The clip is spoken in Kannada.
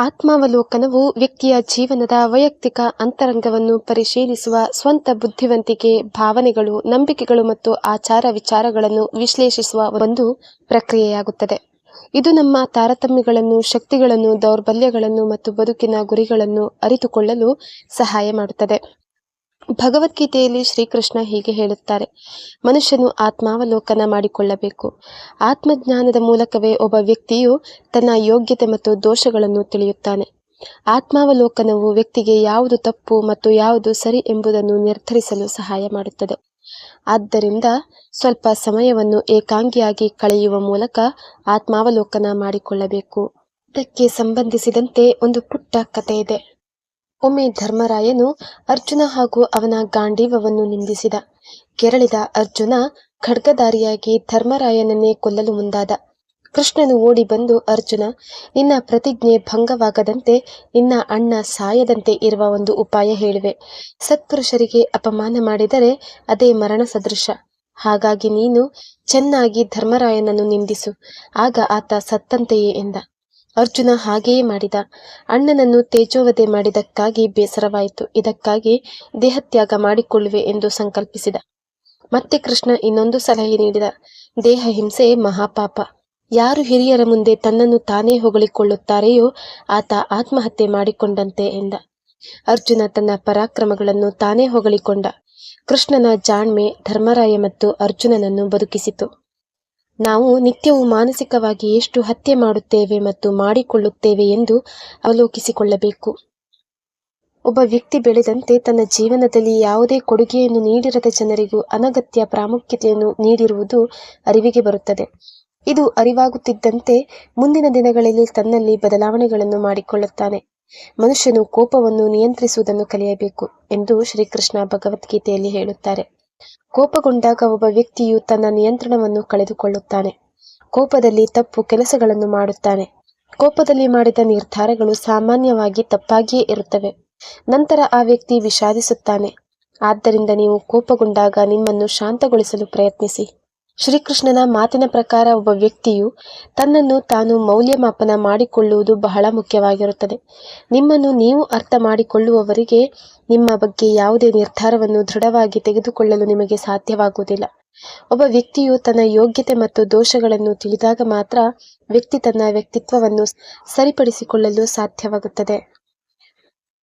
ಆತ್ಮಾವಲೋಕನವು ವ್ಯಕ್ತಿಯ ಜೀವನದ ವೈಯಕ್ತಿಕ ಅಂತರಂಗವನ್ನು ಪರಿಶೀಲಿಸುವ ಸ್ವಂತ ಬುದ್ಧಿವಂತಿಕೆ, ಭಾವನೆಗಳು, ನಂಬಿಕೆಗಳು ಮತ್ತು ಆಚಾರ ವಿಚಾರಗಳನ್ನು ವಿಶ್ಲೇಷಿಸುವ ಒಂದು ಪ್ರಕ್ರಿಯೆಯಾಗುತ್ತದೆ. ಇದು ನಮ್ಮ ತಾರತಮ್ಯಗಳನ್ನು, ಶಕ್ತಿಗಳನ್ನು, ದೌರ್ಬಲ್ಯಗಳನ್ನು ಮತ್ತು ಬದುಕಿನ ಗುರಿಗಳನ್ನು ಅರಿತುಕೊಳ್ಳಲು ಸಹಾಯ ಮಾಡುತ್ತದೆ. ಭಗವದ್ಗೀತೆಯಲ್ಲಿ ಶ್ರೀಕೃಷ್ಣ ಹೀಗೆ ಹೇಳುತ್ತಾರೆ. ಮನುಷ್ಯನು ಆತ್ಮಾವಲೋಕನ ಮಾಡಿಕೊಳ್ಳಬೇಕು. ಆತ್ಮಜ್ಞಾನದ ಮೂಲಕವೇ ಒಬ್ಬ ವ್ಯಕ್ತಿಯು ತನ್ನ ಯೋಗ್ಯತೆ ಮತ್ತು ದೋಷಗಳನ್ನು ತಿಳಿಯುತ್ತಾನೆ. ಆತ್ಮಾವಲೋಕನವು ವ್ಯಕ್ತಿಗೆ ಯಾವುದು ತಪ್ಪು ಮತ್ತು ಯಾವುದು ಸರಿ ಎಂಬುದನ್ನು ನಿರ್ಧರಿಸಲು ಸಹಾಯ ಮಾಡುತ್ತದೆ. ಆದ್ದರಿಂದ ಸ್ವಲ್ಪ ಸಮಯವನ್ನು ಏಕಾಂಗಿಯಾಗಿ ಕಳೆಯುವ ಮೂಲಕ ಆತ್ಮಾವಲೋಕನ ಮಾಡಿಕೊಳ್ಳಬೇಕು. ಇದಕ್ಕೆ ಸಂಬಂಧಿಸಿದಂತೆ ಒಂದು ಪುಟ್ಟ ಕಥೆ ಇದೆ ಒಮ್ಮೆ ಧರ್ಮರಾಯನು ಅರ್ಜುನ ಹಾಗೂ ಅವನ ಗಾಂಡೀವವನ್ನು ನಿಂದಿಸಿದ. ಕೆರಳಿದ ಅರ್ಜುನ ಖಡ್ಗಧಾರಿಯಾಗಿ ಧರ್ಮರಾಯನನ್ನೇ ಕೊಲ್ಲಲು ಮುಂದಾದ. ಕೃಷ್ಣನು ಓಡಿ ಬಂದು, ಅರ್ಜುನ, ನಿನ್ನ ಪ್ರತಿಜ್ಞೆ ಭಂಗವಾಗದಂತೆ, ನಿನ್ನ ಅಣ್ಣ ಸಾಯದಂತೆ ಇರುವ ಒಂದು ಉಪಾಯ ಹೇಳುವೆ. ಸತ್ಪುರುಷರಿಗೆ ಅಪಮಾನ ಮಾಡಿದರೆ ಅದೇ ಮರಣ ಸದೃಶ. ಹಾಗಾಗಿ ನೀನು ಚೆನ್ನಾಗಿ ಧರ್ಮರಾಯನನ್ನು ನಿಂದಿಸು. ಆಗ ಆತ ಸತ್ತಂತೆಯೇ ಎಂದ. ಅರ್ಜುನ ಹಾಗೆಯೇ ಮಾಡಿದ. ಅಣ್ಣನನ್ನು ತೇಜೋವಧೆ ಮಾಡಿದಕ್ಕಾಗಿ ಬೇಸರವಾಯಿತು. ಇದಕ್ಕಾಗಿ ದೇಹತ್ಯಾಗ ಮಾಡಿಕೊಳ್ಳುವೆ ಎಂದು ಸಂಕಲ್ಪಿಸಿದ. ಮತ್ತೆ ಕೃಷ್ಣ ಇನ್ನೊಂದು ಸಲಹೆ ನೀಡಿದ. ದೇಹ ಹಿಂಸೆ ಮಹಾಪಾಪ. ಯಾರು ಹಿರಿಯರ ಮುಂದೆ ತನ್ನನ್ನು ತಾನೇ ಹೊಗಳಿಕೊಳ್ಳುತ್ತಾರೆಯೋ ಆತ ಆತ್ಮಹತ್ಯೆ ಮಾಡಿಕೊಂಡಂತೆ ಎಂದ. ಅರ್ಜುನ ತನ್ನ ಪರಾಕ್ರಮಗಳನ್ನು ತಾನೇ ಹೊಗಳಿಕೊಂಡ. ಕೃಷ್ಣನ ಜಾಣ್ಮೆ ಧರ್ಮರಾಯ ಮತ್ತು ಅರ್ಜುನನನ್ನು ಬದುಕಿಸಿತು. ನಾವು ನಿತ್ಯವೂ ಮಾನಸಿಕವಾಗಿ ಎಷ್ಟು ಹತ್ಯೆ ಮಾಡುತ್ತೇವೆ ಮತ್ತು ಮಾಡಿಕೊಳ್ಳುತ್ತೇವೆ ಎಂದು ಅವಲೋಕಿಸಿಕೊಳ್ಳಬೇಕು. ಒಬ್ಬ ವ್ಯಕ್ತಿ ಬೆಳೆದಂತೆ ತನ್ನ ಜೀವನದಲ್ಲಿ ಯಾವುದೇ ಕೊಡುಗೆಯನ್ನು ನೀಡಿರದ ಜನರಿಗೂ ಅನಗತ್ಯ ಪ್ರಾಮುಖ್ಯತೆಯನ್ನು ನೀಡಿರುವುದು ಅರಿವಿಗೆ ಬರುತ್ತದೆ. ಇದು ಅರಿವಾಗುತ್ತಿದ್ದಂತೆ ಮುಂದಿನ ದಿನಗಳಲ್ಲಿ ತನ್ನಲ್ಲಿ ಬದಲಾವಣೆಗಳನ್ನು ಮಾಡಿಕೊಳ್ಳುತ್ತಾನೆ. ಮನುಷ್ಯನು ಕೋಪವನ್ನು ನಿಯಂತ್ರಿಸುವುದನ್ನು ಕಲಿಯಬೇಕು ಎಂದು ಶ್ರೀಕೃಷ್ಣ ಭಗವದ್ಗೀತೆಯಲ್ಲಿ ಹೇಳುತ್ತಾರೆ. ಕೋಪಗೊಂಡಾಗ ಒಬ್ಬ ವ್ಯಕ್ತಿಯು ತನ್ನ ನಿಯಂತ್ರಣವನ್ನು ಕಳೆದುಕೊಳ್ಳುತ್ತಾನೆ. ಕೋಪದಲ್ಲಿ ತಪ್ಪು ಕೆಲಸಗಳನ್ನು ಮಾಡುತ್ತಾನೆ. ಕೋಪದಲ್ಲಿ ಮಾಡಿದ ನಿರ್ಧಾರಗಳು ಸಾಮಾನ್ಯವಾಗಿ ತಪ್ಪಾಗಿಯೇ ಇರುತ್ತವೆ. ನಂತರ ಆ ವ್ಯಕ್ತಿ ವಿಷಾದಿಸುತ್ತಾನೆ. ಆದ್ದರಿಂದ ನೀವು ಕೋಪಗೊಂಡಾಗ ನಿಮ್ಮನ್ನು ಶಾಂತಗೊಳಿಸಲು ಪ್ರಯತ್ನಿಸಿ. ಶ್ರೀಕೃಷ್ಣನ ಮಾತಿನ ಪ್ರಕಾರ ಒಬ್ಬ ವ್ಯಕ್ತಿಯು ತನ್ನನ್ನು ತಾನು ಮೌಲ್ಯಮಾಪನ ಮಾಡಿಕೊಳ್ಳುವುದು ಬಹಳ ಮುಖ್ಯವಾಗಿರುತ್ತದೆ. ನಿಮ್ಮನ್ನು ನೀವು ಅರ್ಥ ಮಾಡಿಕೊಳ್ಳುವವರಿಗೆ ನಿಮ್ಮ ಬಗ್ಗೆ ಯಾವುದೇ ನಿರ್ಧಾರವನ್ನು ದೃಢವಾಗಿ ತೆಗೆದುಕೊಳ್ಳಲು ನಿಮಗೆ ಸಾಧ್ಯವಾಗುವುದಿಲ್ಲ. ಒಬ್ಬ ವ್ಯಕ್ತಿಯು ತನ್ನ ಯೋಗ್ಯತೆ ಮತ್ತು ದೋಷಗಳನ್ನು ತಿಳಿದಾಗ ಮಾತ್ರ ವ್ಯಕ್ತಿ ತನ್ನ ವ್ಯಕ್ತಿತ್ವವನ್ನು ಸರಿಪಡಿಸಿಕೊಳ್ಳಲು ಸಾಧ್ಯವಾಗುತ್ತದೆ.